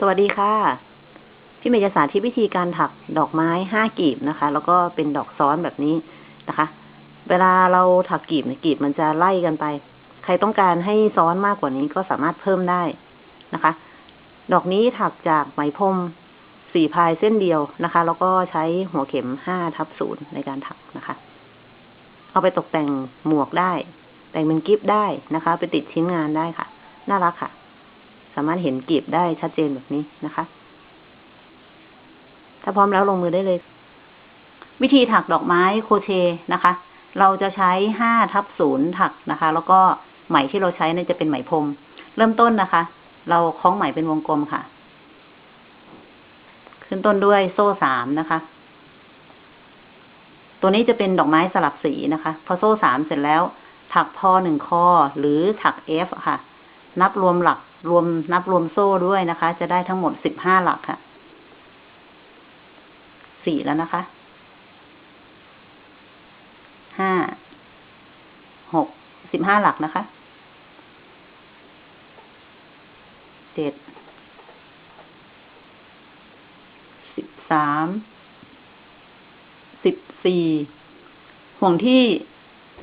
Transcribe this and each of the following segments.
สวัสดีค่ะ พี่เมย์จะสาธิตวิธีการถักดอกไม้ห้ากีบนะคะ แล้วก็เป็นดอกซ้อนแบบนี้นะคะ เวลาเราถักกีบเนี่ยกีบมันจะไล่กันไป ใครต้องการให้ซ้อนมากกว่านี้ก็สามารถเพิ่มได้นะคะ ดอกนี้ถักจากไหมพรมสี่พายเส้นเดียวนะคะ แล้วก็ใช้หัวเข็มห้าทับศูนย์ในการถักนะคะ เอาไปตกแต่งหมวกได้ แต่งเป็นกิฟต์ได้นะคะ ไปติดชิ้นงานได้ค่ะ น่ารักค่ะ สามารถเห็นกีบได้ชัดเจนแบบนี้นะคะ ถ้าพร้อมแล้วลงมือได้เลย วิธีถักดอกไม้โคเชนะคะ เราจะใช้ห้าทับศูนย์ถักนะคะ แล้วก็ไหมที่เราใช้เนี่ยจะเป็นไหมพรม เริ่มต้นนะคะ เราคล้องไหมเป็นวงกลมค่ะ ขึ้นต้นด้วยโซ่สามนะคะ ตัวนี้จะเป็นดอกไม้สลับสีนะคะ พอโซ่สามเสร็จแล้ว ถักพอหนึ่งคอหรือถักเอฟค่ะ นับรวมหลัก รวมนับรวมโซ่ด้วยนะคะ จะได้ทั้งหมดสิบห้าหลักค่ะ สี่แล้วนะคะ ห้า หก สิบห้าหลักนะคะ เจ็ด สิบสาม สิบสี่ ห่วงที่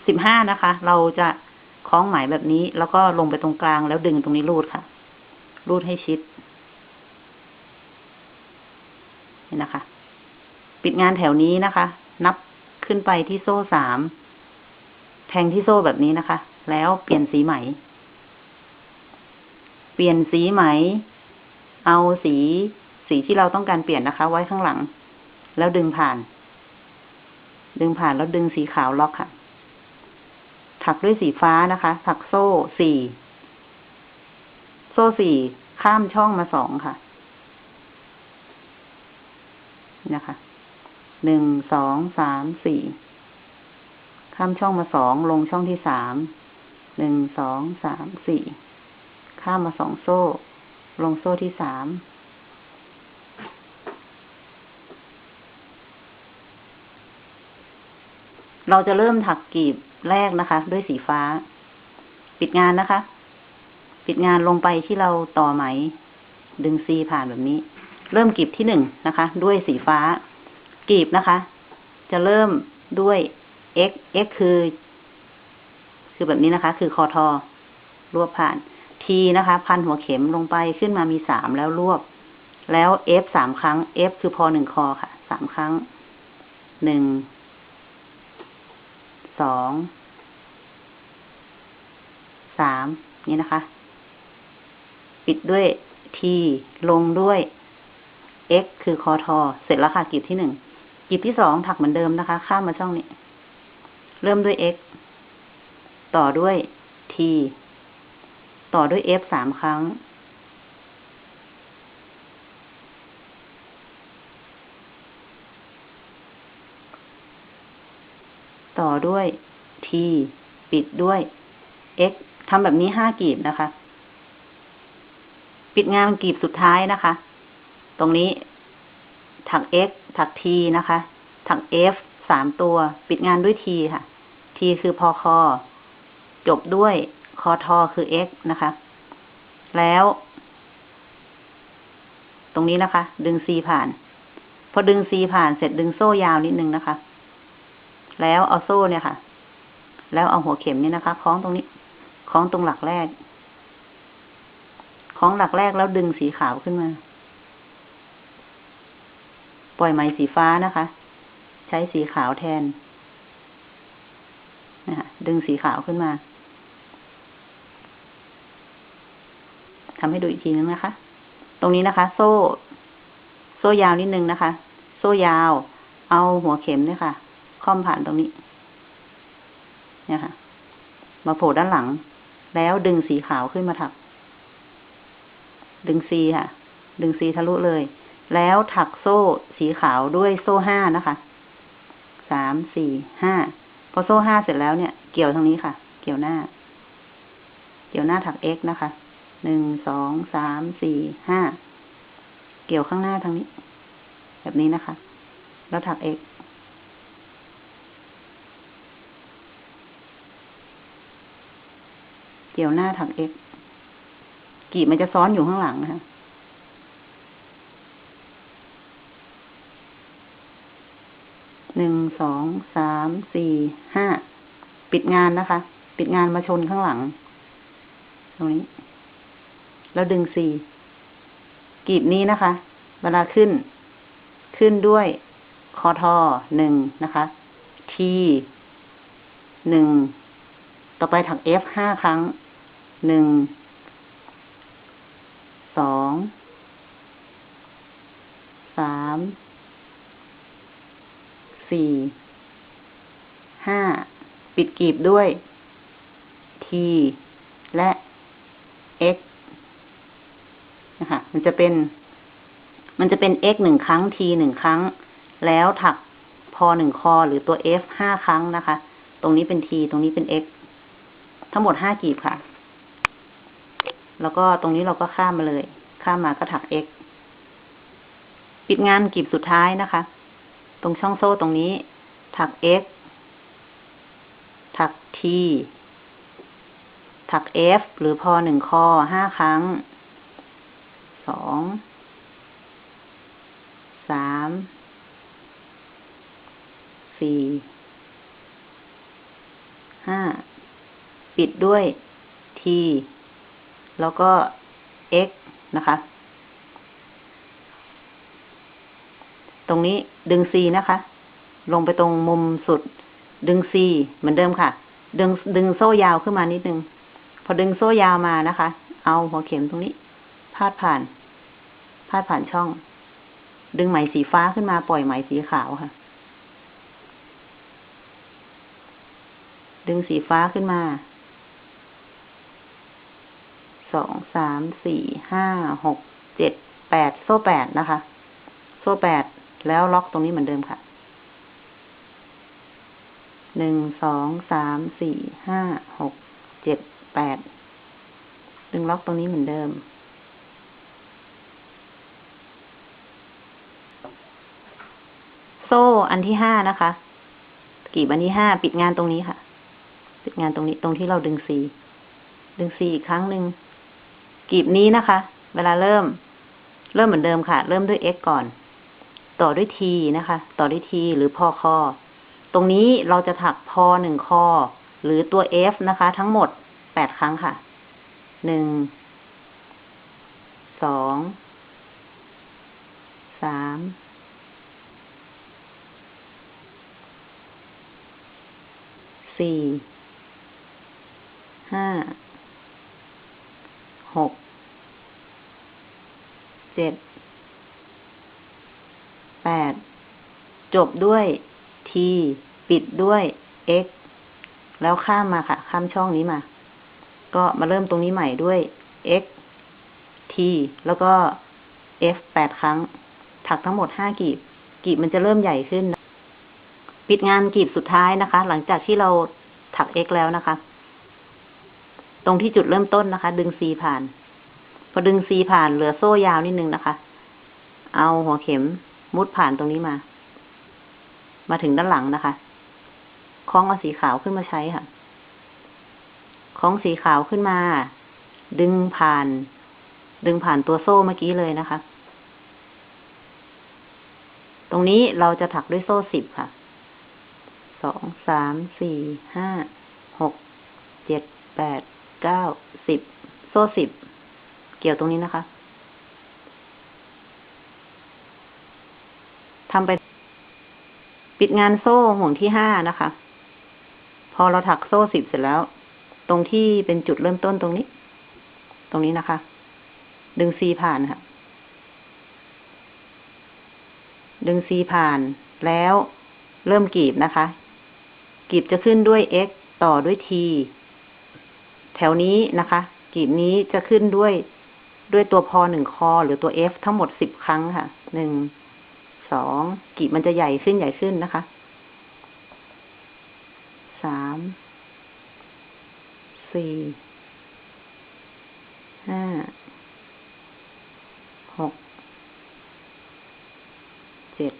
สิบห้านะคะ เราจะ ล้องไหมแบบนี้ แล้วก็ลงไปตรงกลางแล้วดึงตรงนี้รูดค่ะ รูดให้ชิด นี่นะคะ ปิดงานแถวนี้นะคะ นับขึ้นไปที่โซ่สาม แทงที่โซ่แบบนี้นะคะ แล้วเปลี่ยนสีไหม เปลี่ยนสีไหม เอาสีสีที่เราต้องการเปลี่ยนนะคะ ไว้ข้างหลัง แล้วดึงผ่าน ดึงผ่านแล้วดึงสีขาวล็อกค่ะ ถักด้วยสีฟ้านะคะ ถักโซ่สี่ โซ่สี่ ข้ามช่องมาสองค่ะ นะคะ หนึ่ง สอง สาม สี่ ข้ามช่องมาสอง ลงช่องที่สาม หนึ่ง สอง สาม สี่ ข้ามมาสองโซ่ ลงโซ่ที่สาม เราจะเริ่มถักกีบแรกนะคะ ด้วยสีฟ้า ปิดงานนะคะ ปิดงานลงไปที่เราต่อไหม ดึงซีผ่านแบบนี้ เริ่มกีบที่หนึ่งนะคะ ด้วยสีฟ้า กีบนะคะ จะเริ่มด้วย x x คือ คือแบบนี้นะคะ คือคอทอรวบผ่าน t นะคะ พันหัวเข็มลงไปขึ้นมามีสามแล้วรวบ แล้ว f สามครั้ง f คือพอหนึ่งคอค่ะสามครั้งหนึ่ง สองสามนี่นะคะ ปิดด้วย t ลงด้วย x คือคอทอ เสร็จแล้วค่ะกีบที่หนึ่งกีบที่สองถักเหมือนเดิมนะคะ ข้ามมาช่องนี้ เริ่มด้วย x ต่อด้วย t ต่อด้วย f สามครั้ง ต่อด้วย t ปิดด้วย x ทำแบบนี้ห้ากีบนะคะ ปิดงานกีบสุดท้ายนะคะ ตรงนี้ ถัก x ถัก t นะคะ ถัก f สามตัว ปิดงานด้วย t ค่ะ t คือพอคอ จบด้วยคอทอคือ x นะคะ แล้ว ตรงนี้นะคะ ดึง c ผ่าน พอดึง c ผ่านเสร็จดึงโซ่ยาวนิดนึงนะคะ แล้วเอาโซ่เนี่ยค่ะ แล้วเอาหัวเข็มนี่นะคะคล้องตรงนี้คล้องตรงหลักแรกคล้องหลักแรกแล้วดึงสีขาวขึ้นมา ปล่อยไหมสีฟ้านะคะ ใช้สีขาวแทนนะคะดึงสีขาวขึ้นมาทำให้ดูอีกทีนึงนะคะ ตรงนี้นะคะ โซ่ โซ่ยาวนิดนึงนะคะ โซ่ยาว เอาหัวเข็มเนี่ยค่ะ ค่อมผ่านตรงนี้เนี่ยค่ะ มาโผล่ด้านหลัง แล้วดึงสีขาวขึ้นมาถัก ดึงซีค่ะ ดึงซีทะลุเลย แล้วถักโซ่สีขาวด้วยโซ่ห้านะคะสามสี่ห้าพอโซ่ห้าเสร็จแล้วเนี่ย เกี่ยวทางนี้ค่ะ เกี่ยวหน้า เกี่ยวหน้าถัก x นะคะหนึ่งสองสามสี่ห้าเกี่ยวข้างหน้าทางนี้ แบบนี้นะคะ แล้วถัก x เกี่ยวหน้าถักเอ็กกีบมันจะซ้อนอยู่ข้างหลังนะคะหนึ่งสองสามสี่ห้าปิดงานนะคะ ปิดงานมาชนข้างหลัง ตรงนี้ แล้วดึงสี่กีบนี้นะคะ เวลาขึ้น ขึ้นด้วยคอทอหนึ่งนะคะทีหนึ่งต่อไปถักเอฟห้าครั้ง หนึ่ง สอง สาม สี่ ห้า ปิดกีบด้วย T และ X นะคะ มันจะเป็น มันจะเป็น X หนึ่งครั้ง T หนึ่งครั้ง แล้วถักพอหนึ่งคอหรือตัว F ห้าครั้งนะคะ ตรงนี้เป็น T ตรงนี้เป็น X ทั้งหมดห้ากีบค่ะ แล้วก็ตรงนี้เราก็ข้ามมาเลย ข้ามมาก็ถัก X ปิดงานกลีบสุดท้ายนะคะ ตรงช่องโซ่ตรงนี้ ถัก X ถัก T ถัก F หรือพอหนึ่งคอห้าครั้ง สอง สาม สี่ ห้า ปิดด้วย T แล้วก็ X นะคะ ตรงนี้ดึง C นะคะ ลงไปตรงมุมสุด ดึง C เหมือนเดิมค่ะ ดึงดึงโซ่ยาวขึ้นมานิดนึง พอดึงโซ่ยาวมานะคะ เอาหัวเข็มตรงนี้ พาดผ่าน พาดผ่านช่อง ดึงไหมสีฟ้าขึ้นมาปล่อยไหมสีขาวค่ะ ดึงสีฟ้าขึ้นมา สองสามสี่ห้าหกเจ็ดแปดโซ่แปดนะคะ โซ่แปดแล้วล็อกตรงนี้เหมือนเดิมค่ะหนึ่งสองสามสี่ห้าหกเจ็ดแปดดึงล็อกตรงนี้เหมือนเดิม โซ่อันที่ห้านะคะกีบอันที่ห้าปิดงานตรงนี้ค่ะ ปิดงานตรงนี้ตรงที่เราดึงซีดึงซีอีกครั้งหนึ่ง กีบนี้นะคะ เวลาเริ่ม เริ่มเหมือนเดิมค่ะ เริ่มด้วย x ก่อน ต่อด้วย t นะคะ ต่อด้วย t หรือพอคอตรงนี้เราจะถักพอหนึ่งคอหรือตัว f นะคะ ทั้งหมดแปดครั้งค่ะ หนึ่ง สอง สาม สี่ ห้า หก เจ็ด แปด จบด้วย t ปิดด้วย x แล้วข้ามมาค่ะ ข้ามช่องนี้มา ก็มาเริ่มตรงนี้ใหม่ด้วย x t แล้วก็ f แปดครั้ง ถักทั้งหมดห้ากีบ กีบมันจะเริ่มใหญ่ขึ้น ปิดงานกีบสุดท้ายนะคะ หลังจากที่เราถัก x แล้วนะคะ ตรงที่จุดเริ่มต้นนะคะ ดึง c ผ่าน พอดึง c ผ่านเหลือโซ่ยาวนิดนึงนะคะ เอาหัวเข็มมุดผ่านตรงนี้มา มาถึงด้านหลังนะคะ คล้องเอาสีขาวขึ้นมาใช้ค่ะคล้องสีขาวขึ้นมา ดึงผ่าน ดึงผ่านตัวโซ่เมื่อกี้เลยนะคะ ตรงนี้เราจะถักด้วยโซ่สิบค่ะ สอง สาม สี่ ห้า หก เจ็ด แปด เก้าสิบโซ่สิบเกี่ยวตรงนี้นะคะทำไป ปิดงานโซ่ห่วงที่ห้านะคะ พอเราถักโซ่สิบเสร็จแล้ว ตรงที่เป็นจุดเริ่มต้นตรงนี้ ตรงนี้นะคะ ดึงซีผ่านค่ะ ดึงซีผ่านแล้วเริ่มกีบนะคะกีบจะขึ้นด้วย x ต่อด้วย t แถวนี้นะคะกีบนี้จะขึ้นด้วยด้วยตัวพอหนึ่งคอหรือตัว f ทั้งหมดสิบครั้งค่ะ หนึ่ง สอง กีบมันจะใหญ่ขึ้นใหญ่ขึ้นนะคะ สาม สี่ ห้า หก เจ็ด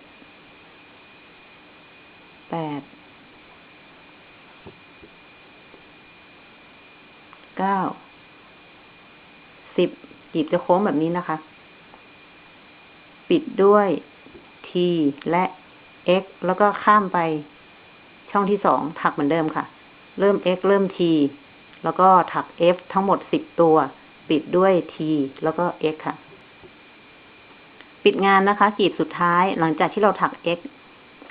แปด เก้า สิบกีบจะโค้งแบบนี้นะคะ ปิดด้วย T และ x แล้วก็ข้ามไปช่องที่สองถักเหมือนเดิมค่ะ เริ่ม x เริ่ม t แล้วก็ถัก f ทั้งหมดสิบตัว ปิดด้วย t แล้วก็ x ค่ะ ปิดงานนะคะกรีดสุดท้ายหลังจากที่เราถัก x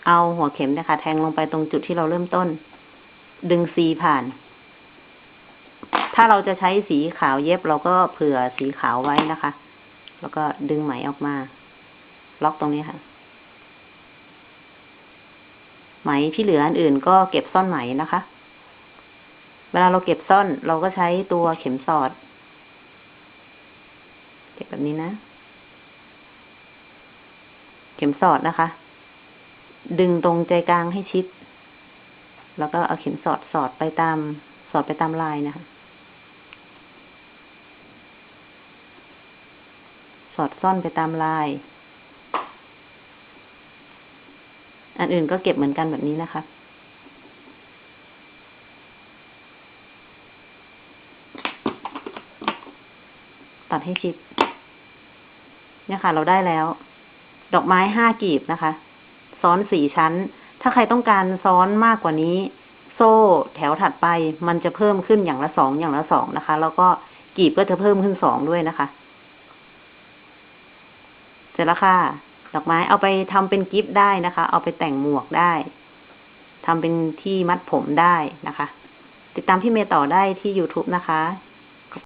เอาหัวเข็มนะคะ แทงลงไปตรงจุดที่เราเริ่มต้น ดึง c ผ่าน ถ้าเราจะใช้สีขาวเย็บเราก็เผื่อสีขาวไว้นะคะ แล้วก็ดึงไหมออกมา ล็อกตรงนี้ค่ะ ไหมที่เหลืออันอื่นก็เก็บซ่อนไหมนะคะ เวลาเราเก็บซ่อนเราก็ใช้ตัวเข็มสอด เก็บแบบนี้นะ เข็มสอดนะคะ ดึงตรงใจกลางให้ชิด แล้วก็เอาเข็มสอดสอดไปตามสอดไปตามลายนะคะ สอดซ่อนไปตามลาย อันอื่นก็เก็บเหมือนกันแบบนี้นะคะตัดให้ชิดเนี่ยค่ะ เราได้แล้ว ดอกไม้ห้ากีบนะคะ ซ้อนสี่ชั้น ถ้าใครต้องการซ้อนมากกว่านี้ โซ่แถวถัดไปมันจะเพิ่มขึ้นอย่างละสองอย่างละสองนะคะ แล้วก็กีบก็จะเพิ่มขึ้นสองด้วยนะคะ สร็จแล้วค่ะ ดอกไม้เอาไปทำเป็นกิฟต์ได้นะคะ เอาไปแต่งหมวกได้ทำเป็นที่มัดผมได้นะคะ ติดตามพี่เมย์ต่อได้ที่ YouTube นะคะ